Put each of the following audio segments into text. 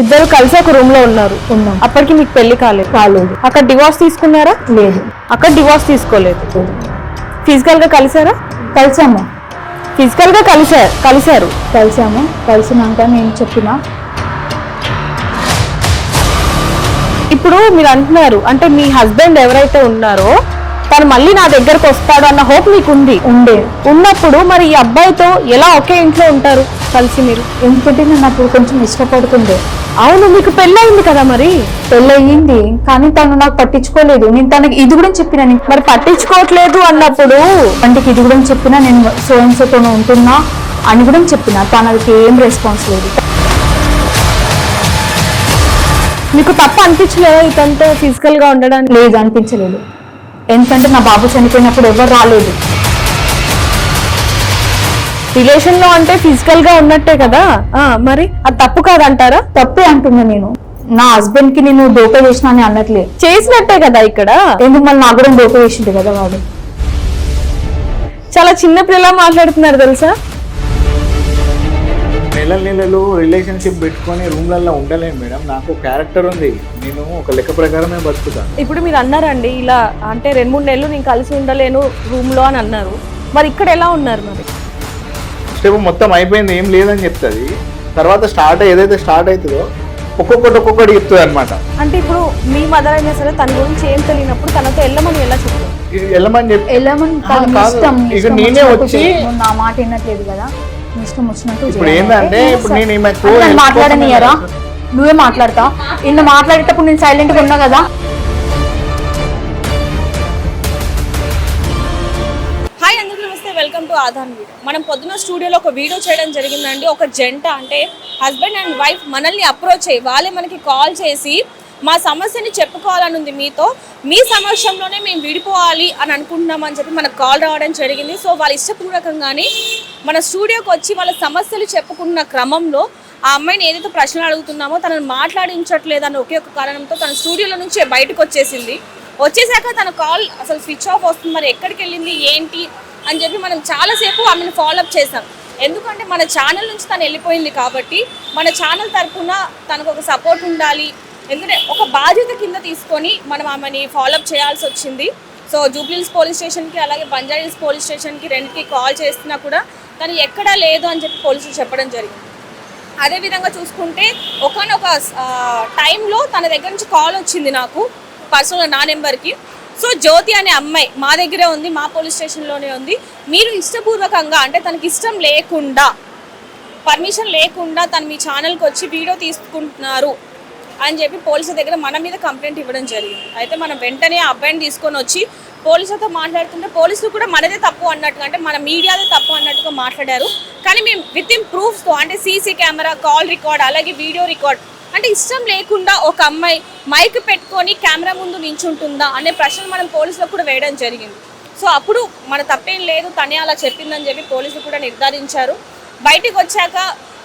ఇద్దరు కలిసి ఒక రూమ్లో ఉన్నారు. ఉన్నాం. అప్పటికి మీకు పెళ్ళి కాలేదు. కాలేదు. అక్కడ డివోర్స్ తీసుకున్నారా? లేదు. అక్కడ డివోర్స్ తీసుకోలేదు. ఫిజికల్గా కలిసారా? కలిసాము. ఫిజికల్గా కలిసారు కలిసారు కలిసాము. కలిసినాక నేను చెప్పిన. ఇప్పుడు మీరు అంటున్నారు అంటే మీ హస్బెండ్ ఎవరైతే ఉన్నారో తను మళ్ళీ నా దగ్గరకు వస్తాడు అన్న హోప్ మీకు ఉంది. ఉండే. ఉన్నప్పుడు మరి ఈ అబ్బాయితో ఎలా ఒకే ఇంట్లో ఉంటారు కలిసి మీరు? ఎందుకంటే నేను అప్పుడు కొంచెం ఇష్టపడుతుండే. అవును మీకు పెళ్ళయింది కదా మరి? పెళ్ళయింది. కానీ తను నాకు పట్టించుకోలేదు. నేను తనకి ఇది కూడా చెప్పిన నేను. మరి పట్టించుకోవట్లేదు అన్నప్పుడు. అంటే ఇది కూడా చెప్పిన నేను సోన్సతో ఉంటున్నా అని కూడా చెప్పిన. తనకి ఏం రెస్పాన్స్ లేదు. మీకు తప్ప అనిపించలేదా ఫిజికల్గా ఉండడానికి? లేదు అనిపించలేదు. ఎందుకంటే నా బాబు చనిపోయినప్పుడు ఎవరు రాలేదు. రిలేషన్లో అంటే ఫిజికల్గా ఉన్నట్టే కదా? ఆ మరి? అది తప్పు కాదంటారా? తప్పే అంటున్నా నేను. నా హస్బెండ్కి నేను దోప చేసిన అని అనట్లే. చేసినట్టే కదా ఇక్కడ? ఎందుకు మళ్ళీ నాకు కూడా దోప చేసిండు కదా వాడు? చాలా చిన్న పిల్లలా మాట్లాడుతున్నారు తెలుసా? నెల నెలలు రిలేషన్షిప్ పెట్టుకొని రూమ్లలో ఉండలేను మేడం. నాకు క్యారెక్టర్ ఉంది. నేను ఒక లెక్క ప్రకారమే బతుకుతాను ఇప్పుడు మీరు అన్నారండి ఇలా అంటే రెండు మూడు నెలలు నేను కలిసి ఉండలేను రూమ్లో అని అన్నారు. మరి ఇక్కడ ఎలా ఉన్నారు మరి? స్టెప్ మొత్తం అయిపోయింది ఏం లేదని చెప్తుంది. తర్వాత స్టార్ట్ ఏదైతే స్టార్ట్ అవుతుందో ఒక్కొక్కటి ఒక్కొక్కటి చెప్తుంది అనమాట అంటే ఇప్పుడు మీ మదర్ అయినా సరే తన గురించి ఏం తెలియనప్పుడు తనతో వెళ్ళమని ఎలా చెప్తారు? వెళ్ళమని చెప్పి వెళ్ళమని ఇక నేనే వచ్చి- నా మాట వినట్లేదు కదా ఇష్టం వచ్చినట్టు ఇప్పుడు. ఏంటంటే ఇప్పుడు నేను నన్ను మాట్లాడనియరా? నువ్వే మాట్లాడతా ఇన్ని మాట్లాడేటప్పుడు నేను సైలెంట్గా ఉన్నా కదా? Welcome to Aadhan video. మనం పొద్దున స్టూడియోలో ఒక వీడియో చేయడం జరిగిందండి. ఒక జంట అంటే హస్బెండ్ అండ్ వైఫ్ మనల్ని అప్రోచ్ అయ్యి వాళ్ళే మనకి కాల్ చేసి మా సమస్యని చెప్పుకోవాలని ఉంది మీతో. మీ సమక్షంలోనే మేము విడిపోవాలి అని అనుకుంటున్నామని చెప్పి మనకు కాల్ రావడం జరిగింది. సో వాళ్ళ ఇష్టపూర్వకంగానే మన స్టూడియోకి వచ్చి వాళ్ళ సమస్యలు చెప్పుకున్న క్రమంలో ఆ అమ్మాయిని ఏదైతే ప్రశ్నలు అడుగుతున్నామో తనను మాట్లాడించట్లేదని ఒకే ఒక కారణంతో తన స్టూడియోలో నుంచి బయటకు వచ్చేసింది. వచ్చేసాక తన కాల్ అసలు స్విచ్ ఆఫ్ వస్తుంది. మరి ఎక్కడికి వెళ్ళింది? ఏంటి? అని చెప్పి మనం చాలాసేపు ఆమెను ఫాలోఅప్ చేసాం. ఎందుకంటే మన ఛానల్ నుంచి తను వెళ్ళిపోయింది కాబట్టి మన ఛానల్ తరఫున తనకు ఒక సపోర్ట్ ఉండాలి. ఎందుకంటే ఒక బాధ్యత కింద తీసుకొని మనం ఆమెని ఫాలోఅప్ చేయాల్సి వచ్చింది. సో జూబ్లీహిల్స్ పోలీస్ స్టేషన్కి అలాగే బంజారీల్స్ పోలీస్ స్టేషన్కి రెండుకి కాల్ చేస్తున్నా కూడా తను ఎక్కడా లేదు అని చెప్పి పోలీసులు చెప్పడం జరిగింది. అదేవిధంగా చూసుకుంటే ఒకనొక టైంలో తన దగ్గర నుంచి కాల్ వచ్చింది నాకు. పర్సనల్ నా నెంబర్కి సో జ్యోతి అనే అమ్మాయి మా దగ్గరే ఉంది మా పోలీస్ స్టేషన్లోనే ఉంది. మీరు ఇష్టపూర్వకంగా అంటే తనకి ఇష్టం లేకుండా పర్మిషన్ లేకుండా తను మీ ఛానల్కి వచ్చి వీడియో తీసుకుంటున్నారు అని చెప్పి పోలీసుల దగ్గర మన మీద కంప్లైంట్ ఇవ్వడం జరిగింది. అయితే మనం వెంటనే ఆ అబ్బాయిని తీసుకొని వచ్చి పోలీసులతో మాట్లాడుతుంటే పోలీసులు కూడా మనదే తప్పు అన్నట్టుగా అంటే మన మీడియాదే తప్పు అన్నట్టుగా మాట్లాడారు. కానీ మేము విత్ ఇన్ ప్రూఫ్స్తో అంటే సీసీ కెమెరా కాల్ రికార్డ్ అలాగే వీడియో రికార్డ్ అంటే ఇష్టం లేకుండా ఒక అమ్మాయి మైక్ పెట్టుకొని కెమెరా ముందు నించుంటుందా అనే ప్రశ్నలు మనం పోలీసులకు కూడా వేయడం జరిగింది. సో అప్పుడు మన తప్పేం లేదు తనే అలా చెప్పిందని చెప్పి పోలీసులు కూడా నిర్ధారించారు. బయటికి వచ్చాక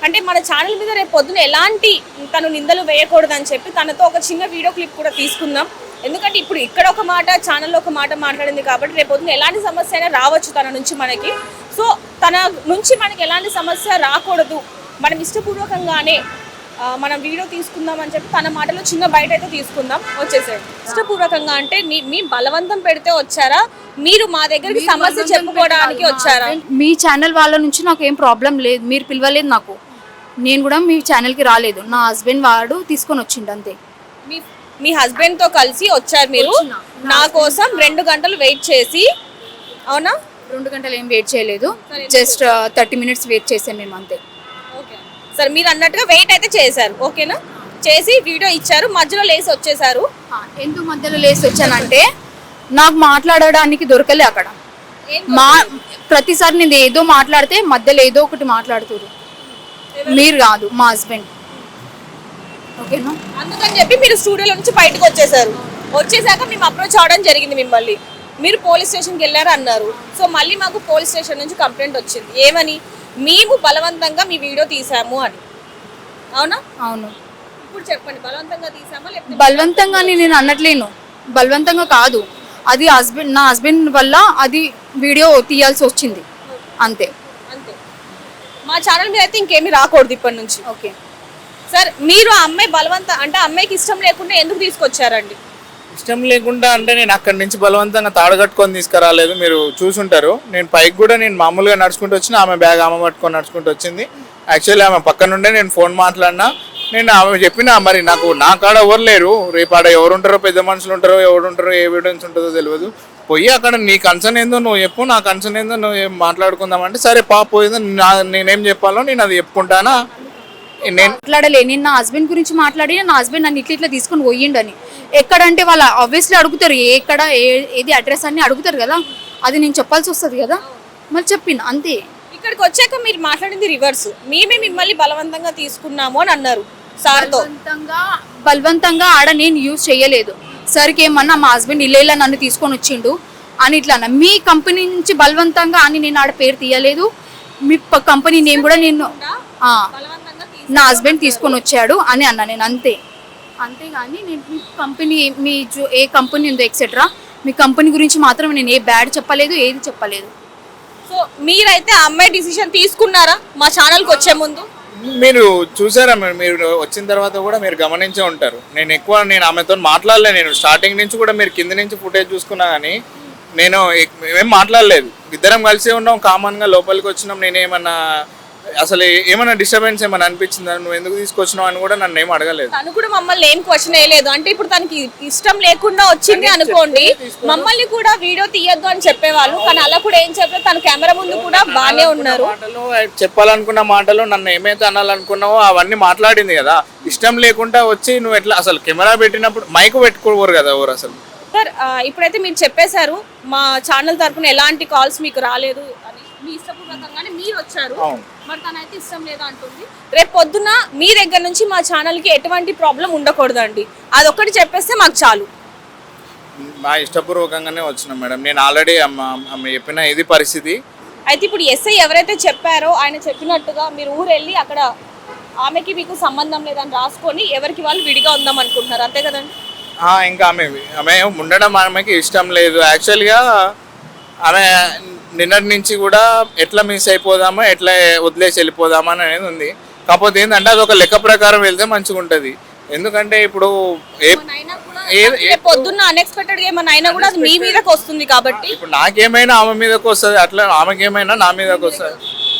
అంటే మన ఛానల్ మీద రేపు పొద్దున ఎలాంటి తను నిందలు వేయకూడదని చెప్పి తనతో ఒక చిన్న వీడియో క్లిప్ కూడా తీసుకుందాం. ఎందుకంటే ఇప్పుడు ఇక్కడ ఒక మాట ఛానల్లో ఒక మాట మాట్లాడింది కాబట్టి రేపు పొద్దున ఎలాంటి సమస్య అయినా రావచ్చు తన నుంచి మనకి. సో తన నుంచి మనకి ఎలాంటి సమస్య రాకూడదు. మనం ఇష్టపూర్వకంగానే మనం వీడియో తీసుకుందాం అని చెప్పి తన మాటలో చిన్న బయట అయితే తీసుకుందాం. వచ్చేసాడు ఇష్టపూర్వకంగా అంటే మీ మీ బలవంతం పెడితే వచ్చారా? మీరు మా దగ్గరికి సమస్య చెప్పుకోవడానికి వచ్చారా? మీ ఛానల్ వాళ్ళ నుంచి నాకు ఏం ప్రాబ్లం లేదు. మీరు పిలవలేదు నాకు. నేను కూడా మీ ఛానల్కి రాలేదు. నా హస్బెండ్ వాడు తీసుకొని వచ్చిండు అంతే. మీ మీ హస్బెండ్తో కలిసి వచ్చారు మీరు. నా కోసం రెండు గంటలు వెయిట్ చేసి అవునా? రెండు గంటలు ఏం వెయిట్ చేయలేదు. జస్ట్ థర్టీ మినిట్స్ వెయిట్ చేసాం మేము అంతే. సరే మీరు అన్నట్టుగా వెయిట్ అయితే చేశారు ఓకేనా? చేసి వీడియో ఇచ్చారు మధ్యలో లేసి వచ్చేసారు ఎందుకు మధ్యలో లేసి వచ్చానంటే నాకు మాట్లాడడానికి దొరకలే అక్కడ. మా ప్రతిసారి నేను ఏదో మాట్లాడితే మధ్యలో ఏదో ఒకటి మాట్లాడుతురు మీరు కాదు మా హస్బెండ్ ఓకేనా? అందుకని చెప్పి మీరు స్టూడియోలో నుంచి బయటకు వచ్చేసారు వచ్చేసాక మేము అప్రోచ్ అవడం జరిగింది మిమ్మల్ని. మీరు పోలీస్ స్టేషన్కి వెళ్ళారు అన్నారు సో మళ్ళీ మాకు పోలీస్ స్టేషన్ నుంచి కంప్లైంట్ వచ్చింది. ఏమని? మేము బలవంతంగా మీ వీడియో తీసాము అని. అవునా? అవును. ఇప్పుడు చెప్పండి బలవంతంగా తీసామా లేకపోతే బలవంతంగా అని నేను అనట్లేను బలవంతంగా కాదు. అది హస్బెండ్ నా హస్బెండ్ వల్ల అది వీడియో తీయాల్సి వచ్చింది. అంతే. అంతే. మా ఛానల్ మీద అయితే ఇంకేమీ రాకూడదు ఇప్పటి నుంచి. ఓకే. సార్ మీరు ఆ అమ్మాయి బలవంత అంటే అమ్మాయికి ఇష్టం లేకుండా ఎందుకు తీసుకొచ్చారండి? ఇష్టం లేకుండా అంటే నేను అక్కడి నుంచి బలవంతంగా తాడగట్టుకొని తీసుకురాలేదు. మీరు చూసుంటారు. నేను పైకి కూడా నేను మామూలుగా నడుచుకుంటూ వచ్చిన ఆమె బ్యాగ్ ఆమె పట్టుకొని నడుచుకుంటూ వచ్చింది. యాక్చువల్లీ ఆమె పక్కనుండే నేను ఫోన్ మాట్లాడినా. నేను ఆమె చెప్పిన మరి నాకు నా కాడ ఎవరు లేరు? రేపు ఆడ ఎవరు ఉంటారో పెద్ద మనుషులు ఉంటారో ఎవరు ఉంటారో ఏ ఎవిడెన్స్ ఉంటుందో తెలియదు పోయి అక్కడ నీ కన్సర్న్ ఏందో నువ్వు చెప్పు నా కన్సర్న్ ఏందో నువ్వు ఏం మాట్లాడుకుందామంటే సరే పా పోయిందో నా నేనేం చెప్పాలో నేను అది చెప్పుకుంటానా? మాట్లాడలే. నేను నా హస్బెండ్ గురించి మాట్లాడి నా హస్బెండ్ నన్ను ఇట్లా ఇట్లా తీసుకొని పోయిండని. ఎక్కడంటే వాళ్ళ ఆబ్వియస్లీ అడుగుతారు ఏ ఎక్కడ ఏది అడ్రస్ అన్ని అడుగుతారు కదా. అది నేను చెప్పాల్సి వస్తుంది కదా. మరి చెప్పిన అంతే. ఇక్కడికి వచ్చాక మీరు మాట్లాడింది రివర్స్ మేమే మిమ్మల్ని బలవంతంగా తీసుకున్నాము అని అన్నారు సార్తో. బలవంతంగా బలవంతంగా ఆడ నేను యూజ్ చేయలేదు. సరికి ఏమన్నా మా హస్బెండ్ ఇల్లేలా నన్ను తీసుకొని వచ్చిండు అని ఇట్లా అన్న. మీ కంపెనీ నుంచి బలవంతంగా అని నేను ఆడ పేరు తీయలేదు. మీ కంపెనీ నేమ్ కూడా నేను ఆ, నా హస్బెండ్ తీసుకొని వచ్చాడు అని అన్నా నేను అంతే. అంతేగాని నేను మీ కంపెనీ మీ జో- ఏ కంపెనీ ఉందో ఎక్సెట్రా మీ కంపెనీ గురించి మాత్రం నేను ఏ బ్యాడ్ చెప్పలేదు ఏది చెప్పలేదు. సో మీరైతే ఆ అమ్మాయి డిసిషన్ తీసుకున్నారా? మా ఛానల్కి వచ్చే ముందు? మీరు చూసారా మీరు మీరు వచ్చిన తర్వాత కూడా మీరు గమనించే ఉంటారు. నేను ఎక్కువ నేను ఆమెతో మాట్లాడలే నేను. స్టార్టింగ్ నుంచి కూడా మీరు కింద నుంచి ఫుటేజ్ చూసుకున్నా కానీ నేను ఏం మాట్లాడలేదు. ఇద్దరం కలిసే ఉన్నాం కామన్గా లోపలికి వచ్చినాం నేనేమన్నా అసలు ఏమన్నా డిస్టర్బెన్స్ ఏమన్నా అనిపించిందా? నువ్వు ఎందుకు తీసుకొచ్చినావు అని కూడా నన్ను ఏం అడగలేదు. తను కూడా మమ్మల్ని ఏం క్వశ్చన్ వేయలేదు. అంటే ఇప్పుడు తనకి ఇష్టం లేకుండా వచ్చింది అనుకోండి మమ్మల్ని కూడా వీడియో తీయొద్దు అని చెప్పేవాళ్ళు. కానీ అలా కూడా ఏం చెప్పలేదు. తన కెమెరా ముందు కూడా బాగానే ఉన్నారు. మాటలు చెప్పాలనుకున్న మాటలు నన్ను ఏమైతే అనాలనుకున్నావో అవన్నీ మాట్లాడింది కదా. ఇష్టం లేకుండా వచ్చి నువ్వు ఎట్లా అసలు కెమెరా పెట్టినప్పుడు మైక్ పెట్టుకోరు కదా ఎవరు అసలు? సార్ ఇప్పుడైతే మీరు చెప్పేశారు మా ఛానల్ తరపున ఎలాంటి కాల్స్ మీకు రాలేదు అని. మీ ఇష్టపూర్వకంగానే మీరు వచ్చారు. మరి తనైతే ఇష్టం లేదు అంటుంది. రేపు పొద్దున మీ దగ్గర నుంచి మా ఛానల్కి ఎటువంటి ప్రాబ్లం ఉండకూడదండి. అదొక్కటి చెప్పేస్తే మాకు చాలు. మా ఇష్టపూర్వకంగానే వచ్చినాం మేడం. నేను ఆల్రెడీ అమ్మ చెప్పిన ఇది పరిస్థితి. అయితే ఇప్పుడు ఎస్ఐ ఎవరైతే చెప్పారో ఆయన చెప్పినట్టుగా మీరు ఊరు వెళ్ళి అక్కడ ఆమెకి మీకు సంబంధం లేదని రాసుకొని ఎవరికి వాళ్ళు విడిగా ఉందాం అనుకుంటున్నారు. అంతే కదండి? ఇంకా ఆమె ఆమె ఉండడం ఆమెకి ఇష్టం లేదు. యాక్చువల్గా ఆమె నిన్నటి నుంచి కూడా ఎట్లా మిస్ అయిపోదామా ఎట్లా వదిలేసి వెళ్ళిపోదామా అనేది ఉంది. కాకపోతే ఏంటంటే అది ఒక లెక్క ప్రకారం వెళ్తే మంచిగా ఉంటుంది. ఎందుకంటే ఇప్పుడు పొద్దున్న అన్ఎక్స్పెక్టెడ్గా ఏమైనా అయినా కూడా అది మీ మీదకి వస్తుంది కాబట్టి. ఇప్పుడు నాకేమైనా ఆమె మీదకి వస్తుంది అట్లా ఆమెకేమైనా నా మీదకి వస్తుంది.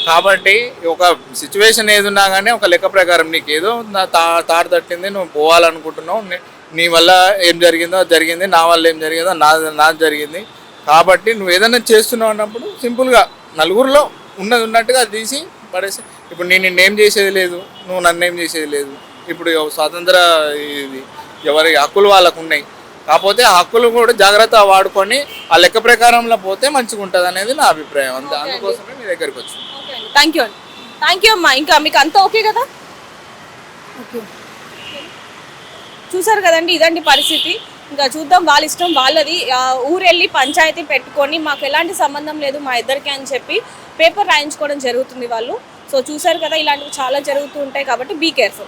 కాబట్టి ఒక సిచ్యువేషన్ ఏది ఉన్నా కానీ ఒక లెక్క ప్రకారం నీకు ఏదో నా తా తాడు తట్టింది నువ్వు పోవాలనుకుంటున్నావు నీ- నీ వల్ల ఏం జరిగిందో అది జరిగింది నా వల్ల ఏం జరిగిందో నా నాది జరిగింది. కాబట్టి నువ్వు ఏదైనా చేస్తున్నావు అన్నప్పుడు సింపుల్గా నలుగురిలో ఉన్నది ఉన్నట్టుగా అది తీసి పడేసి ఇప్పుడు నేను నిన్నేం చేసేది లేదు నువ్వు నన్నేం చేసేది లేదు. ఇప్పుడు స్వాతంత్ర ఇది ఎవరి హక్కులు వాళ్ళకు ఉన్నాయి. కాకపోతే ఆ హక్కులు కూడా జాగ్రత్త వాడుకొని ఆ లెక్క ప్రకారంలో పోతే మంచిగా ఉంటుంది అనేది నా అభిప్రాయం. అంతే అందుకోసమే మీ దగ్గరికి వచ్చి థ్యాంక్ యూ అండి. థ్యాంక్ యూ అమ్మా. ఇంకా మీకు అంతా ఓకే కదా? ఓకే. చూసారు కదండి ఇదండి పరిస్థితి. ఇంకా చూద్దాం వాళ్ళ ఇష్టం వాళ్ళది. ఊరెళ్ళి పంచాయతీ పెట్టుకొని మాకు ఎలాంటి సంబంధం లేదు మా ఇద్దరికి అని చెప్పి పేపర్ రాయించుకోవడం జరుగుతుంది వాళ్ళు. సో చూసారు కదా ఇలాంటివి చాలా జరుగుతూ ఉంటాయి కాబట్టి బీ కేర్ఫుల్